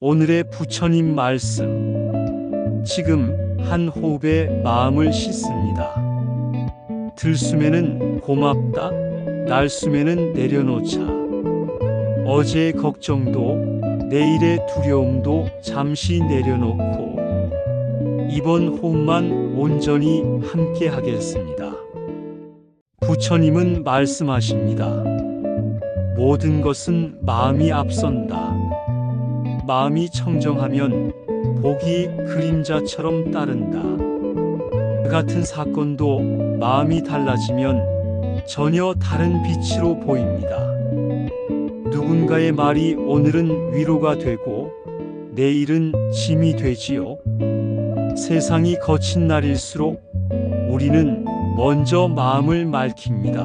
오늘의 부처님 말씀. 지금 한 호흡에 마음을 씻습니다. 들숨에는 고맙다, 날숨에는 내려놓자. 어제의 걱정도 내일의 두려움도 잠시 내려놓고 이번 호흡만 온전히 함께 하겠습니다. 부처님은 말씀하십니다. 모든 것은 마음이 앞선다. 마음이 청정하면 복이 그림자처럼 따른다. 그 같은 사건도 마음이 달라지면 전혀 다른 빛으로 보입니다. 누군가의 말이 오늘은 위로가 되고 내일은 짐이 되지요. 세상이 거친 날일수록 우리는 먼저 마음을 맑힙니다.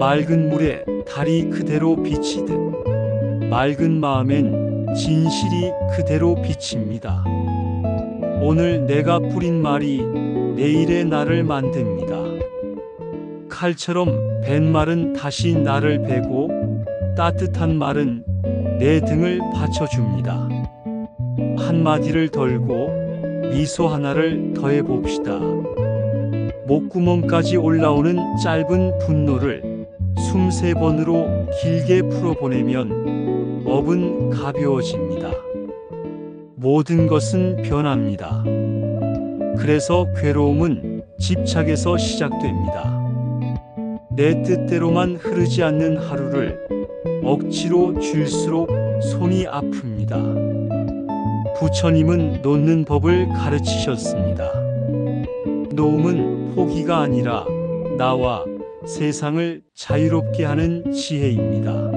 맑은 물에 달이 그대로 비치듯 맑은 마음엔 진실이 그대로 비칩니다. 오늘 내가 뿌린 말이 내일의 나를 만듭니다. 칼처럼 벤 말은 다시 나를 베고 따뜻한 말은 내 등을 받쳐줍니다. 한마디를 덜고 미소 하나를 더해 봅시다. 목구멍까지 올라오는 짧은 분노를 숨 세 번으로 길게 풀어보내면 업은 가벼워집니다. 모든 것은 변합니다. 그래서 괴로움은 집착에서 시작됩니다. 내 뜻대로만 흐르지 않는 하루를 억지로 쥘수록 손이 아픕니다. 부처님은 놓는 법을 가르치셨습니다. 놓음은 포기가 아니라 나와 세상을 자유롭게 하는 지혜입니다.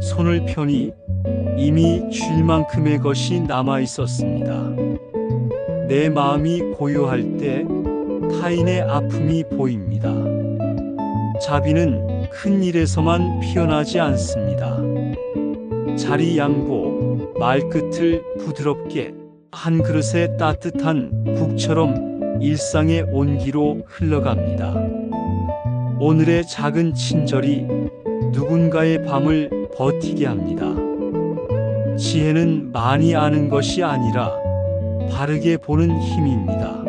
손을 펴니 이미 쥘 만큼의 것이 남아 있었습니다. 내 마음이 고요할 때 타인의 아픔이 보입니다. 자비는 큰 일에서만 피어나지 않습니다. 자리 양보, 말끝을 부드럽게 한 그릇의 따뜻한 국처럼 일상의 온기로 흘러갑니다. 오늘의 작은 친절이 누군가의 밤을 버티게 합니다. 지혜는 많이 아는 것이 아니라 바르게 보는 힘입니다.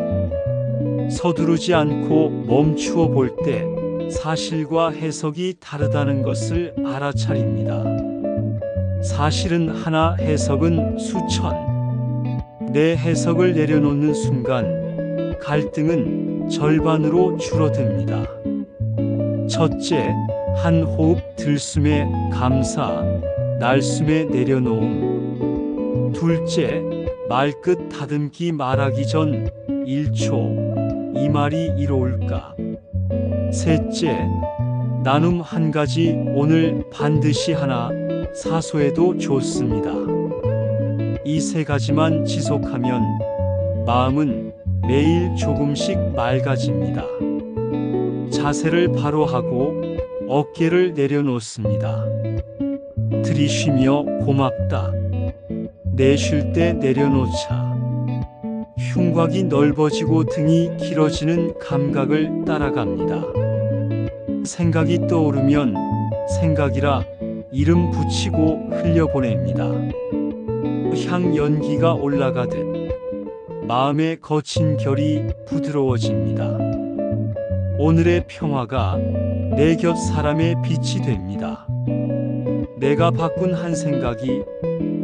서두르지 않고 멈추어 볼 때 사실과 해석이 다르다는 것을 알아차립니다. 사실은 하나, 해석은 수천. 내 해석을 내려놓는 순간 갈등은 절반으로 줄어듭니다. 첫째, 한 호흡 들숨에 감사, 날숨에 내려놓음. 둘째, 말끝 다듬기 말하기 전 1초, 이 말이 이로울까? 셋째, 나눔 한 가지 오늘 반드시 하나 사소해도 좋습니다. 이 세 가지만 지속하면 마음은 매일 조금씩 맑아집니다. 자세를 바로 하고 어깨를 내려놓습니다. 들이쉬며 고맙다. 내쉴 때 내려놓자. 흉곽이 넓어지고 등이 길어지는 감각을 따라갑니다. 생각이 떠오르면 생각이라 이름 붙이고 흘려보냅니다. 향 연기가 올라가듯 마음의 거친 결이 부드러워집니다. 오늘의 평화가 내 곁 사람의 빛이 됩니다. 내가 바꾼 한 생각이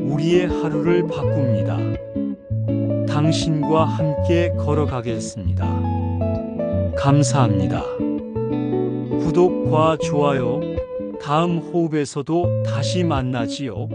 우리의 하루를 바꿉니다. 당신과 함께 걸어가겠습니다. 감사합니다. 구독과 좋아요, 다음 호흡에서도 다시 만나지요.